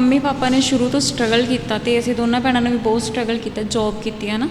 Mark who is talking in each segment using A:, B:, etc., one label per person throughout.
A: Mummy papa ਨੇ ਸ਼ੁਰੂ ਤੋਂ ਸਟਰਗਲ ਕੀਤਾ ਤੇ ਅਸੀਂ ਦੋਨਾਂ ਭੈਣਾਂ ਨੇ ਵੀ ਬਹੁਤ ਸਟਰਗਲ ਕੀਤਾ ਜੌਬ ਕੀਤੀ ਹੈ ਨਾ